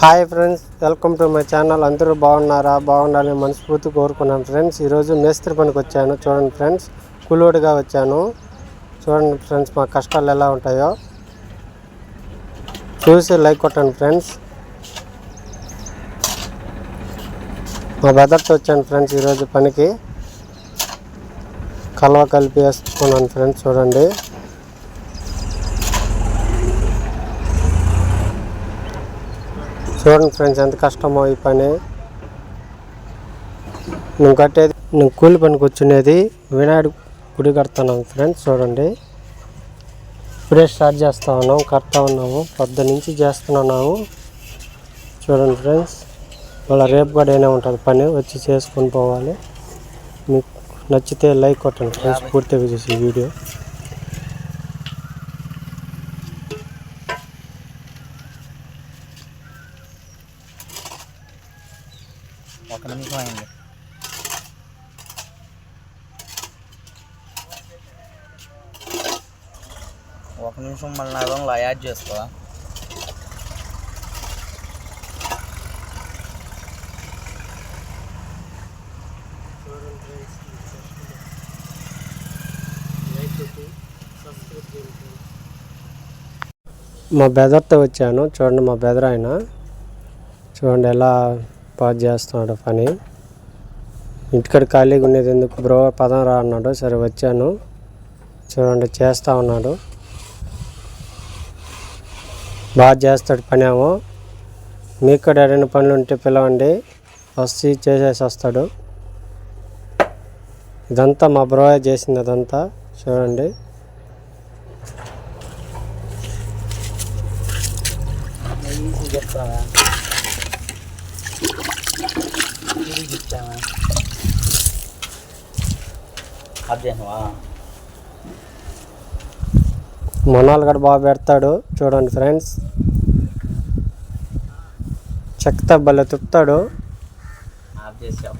Hi friends welcome to my channel. అందరూ బాగున్నారా? బాగుండాలని మనస్ఫూర్తి కోరుకున్నాను ఫ్రెండ్స్. ఈరోజు మేస్త్రి పనికి వచ్చాను. చూడండి ఫ్రెండ్స్ కూలోడిగా వచ్చాను. చూడండి ఫ్రెండ్స్ మా కష్టాలు ఎలా ఉంటాయో. చూసి లైక్ కొట్టండి ఫ్రెండ్స్. మా బ్రదర్తో వచ్చాను ఫ్రెండ్స్ ఈరోజు పనికి. కలవ కలిపి వేసుకున్నాను ఫ్రెండ్స్ చూడండి. చూడండి ఫ్రెండ్స్ ఎంత కష్టమో ఈ పని. నువ్వు కట్టేది నువ్వు కూలి పనికి వచ్చినది వినాయకుడు గుడి కడుతున్నాం ఫ్రెండ్స్ చూడండి. ఇప్పుడే స్టార్ట్ చేస్తూ ఉన్నాం కడతా ఉన్నాము పొద్దు నుంచి చేస్తున్నాము చూడండి ఫ్రెండ్స్ మళ్ళీ రేపు కూడా అయినా ఉంటుంది పని వచ్చి చేసుకొని పోవాలి. మీకు నచ్చితే లైక్ కొట్టండి ఫ్రెండ్స్ పూర్తిగా చూసి వీడియో. ఒక నిమిషం అయింది. ఒక నిమిషం మళ్ళీ నా యాడ్ చేసుకోవా? మా బెదర్తో వచ్చాను. చూడండి మా బెదర్ ఆయన. చూడండి ఎలా పాస్ చేస్తున్నాడు పని. ఇంటికాడ ఖాళీగా ఉండేది ఎందుకు? బ్రో పదం రా అన్నాడు. సరే వచ్చాను. చూడండి చేస్తా ఉన్నాడు. బాగా చేస్తాడు పని ఏమో. మీకు కూడా ఏదైనా పనులు ఉంటే పిలవండి. వచ్చి చేసేసి వస్తాడు. ఇదంతా మా బ్రో చేసింది అదంతా. చూడండి. చెప్తావా చెప్తావా అదేనా మొనాలు కూడా బాగా పెడతాడు చూడండి ఫ్రెండ్స్. చెక్క భలే ఆఫ్ చేసావు